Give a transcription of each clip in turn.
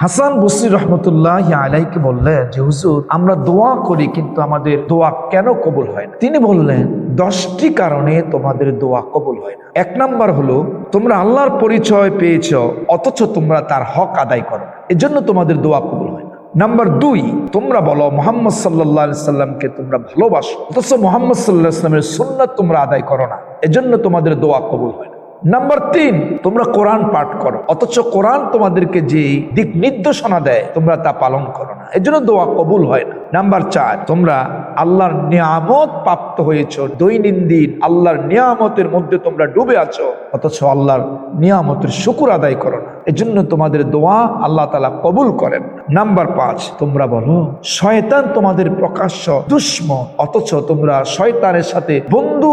হাসান বসরি রহমতুল্লাহ আলাইকে বললেন যে, হুজুর, আমরা দোয়া করি কিন্তু আমাদের দোয়া কেন কবুল হয় না? তিনি বললেন, দশটি কারণে তোমাদের দোয়া কবুল হয় না। এক নাম্বার হলো, তোমরা আল্লাহর পরিচয় পেয়েছ, অথচ তোমরা তার হক আদায় করো এজন্য তোমাদের দোয়া কবুল হয় নাম্বার দুই, তোমরা বলো, মোহাম্মদ সাল্লাহ সাল্লামকে তোমরা ভালোবাসো, অথচ মোহাম্মদ সাল্লাহ ইসলামের সুন্নাত তোমরা আদায় করো না। এজন্য তোমাদের দোয়া কবুল হয় না। নাম্বার তিন, তোমরা কোরআন পাঠ করো। অথচ কোরআন তোমাদেরকে যে দিক নির্দেশনা দেয়, তোমরা তা পালন করো না। এজন্য দোয়া কবুল হয় না। নাম্বার চার, তোমরা আল্লাহর নিয়ামত প্রাপ্ত হয়েছ। দৈনন্দিন আল্লাহর নিয়ামতের মধ্যে তোমরা ডুবে আছো, অথচ আল্লাহর নিয়ামতের শুকুর আদায় করো না। এজন্য তোমাদের দোয়া আল্লাহ তালা কবুল করেন। নাম্বার পাঁচ, তোমরা বলো, শয়তান তোমাদের প্রকাশ্য দুশ্ম, অথচ তোমরা শয়তানের সাথে বন্ধু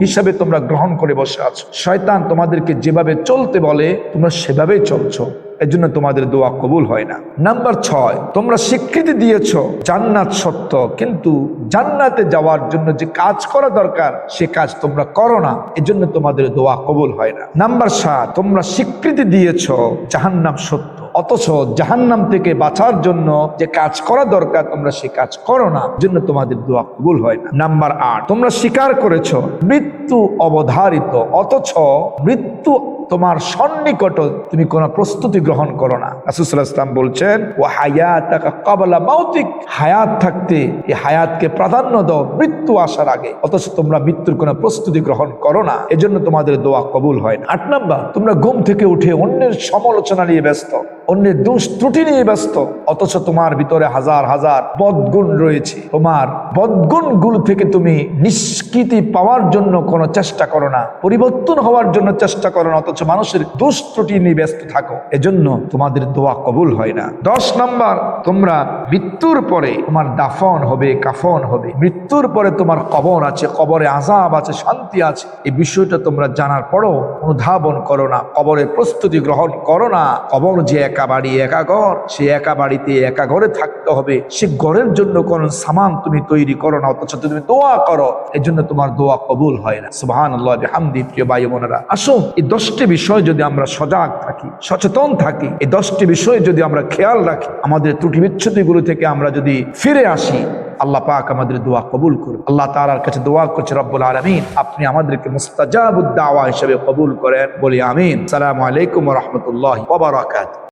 হিসাবে তোমরা গ্রহণ করে বসে আছো। শয়তান তোমাদেরকে যেভাবে চলতে বলে, তোমরা সেভাবেই চলছো। এজন্য তোমাদের দোয়া কবুল হয় না। নাম্বার ছয়, তোমরা স্বীকৃতি দিয়েছ, জান্নাত সত্য, কিন্তু জান্নাতে যাওয়ার জন্য যে কাজ করা দরকার, সে কাজ তোমরা করো না। এজন্য তোমাদের দোয়া কবুল হয় না। নাম্বার সাত, তোমরা স্বীকৃতি দিয়েছ, জাহান্নাম সত্য। অথচ জাহান্নাম থেকে বাঁচার জন্য যে কাজ করা দরকার, তোমরা সে কাজ করো না। জন্য তোমাদের দোয়া কবুল হয় না। নাম্বার আট, তোমরা স্বীকার করেছ, মৃত্যু অবধারিত, অথচ মৃত্যু তোমার সন্নিকট তুমি কোন প্রস্তুতি গ্রহণ করো না। রাসুসাল্লাহ ইসলাম বলছেন ও হায়াত কবলা মৌতিক হায়াত থাকতে এই হায়াতকে প্রাধান্য দাও মৃত্যু আসার আগে, অথচ তোমরা মৃত্যুর কোনো প্রস্তুতি গ্রহণ করো না। এজন্য তোমাদের দোয়া কবুল হয় না। আট নাম্বার, তোমরা ঘুম থেকে উঠে অন্যের সমালোচনা নিয়ে ব্যস্ত। অন্যের দোষ ত্রুটি নিয়ে ব্যস্ত। অথচ তোমার ভিতরে হাজার হাজার বদগুণ রয়েছে। তোমার বদগুণগুলো থেকে তুমি নিষ্কৃতি পাওয়ার জন্য কোনো চেষ্টা করো না। পরিবর্তন হওয়ার জন্য চেষ্টা করো না। অথচ মানুষের দোষ ত্রুটি নিয়ে ব্যস্ত থাকো। এজন্য তোমাদের দোয়া কবুল হয় না। দশ নম্বর, তোমরা মৃত্যুর পরে তোমার দাফন হবে, কাফন হবে। মৃত্যুর পরে তোমার কবর আছে, কবরে আজাব আছে, শান্তি আছে। এই বিষয়টা তোমরা জানার পরও অনুধাবন করো না। কবরের প্রস্তুতি গ্রহণ করো না। কবর যে একা বাড়ি একা ঘর, সে একা বাড়িতে একা ঘরে থাকতে হবে। সে ঘরের জন্য কোন সামান তুমি তৈরি করো না, অথচ তুমি দোয়া করো। এই জন্য তোমার দোয়া কবুল হয় না। সুবাহান আল্লাহ হামদি প্রিয় ভাই বোনেরা। আসো এই দশটি বিষয় যদি আমরা সজাগ থাকি, সচেতন থাকি, এই দশটি বিষয় যদি আমরা খেয়াল রাখি, আমাদের ত্রুটি বিচ্ছুতিগুলো থেকে আমরা যদি ফিরে আসি, আল্লাহ পাক আমাদের দোয়া কবুল করুন আল্লাহ তাআলার কাছে দোয়া করছে, রব্বুল আলামিন, আপনি আমাদেরকে মুস্তাজাবুদ দাওয়া হিসেবে কবুল করেন। বলি আমিন। সালামু আলাইকুম রাহমাতুল্লাহি ওয়া বারাকাতুহু।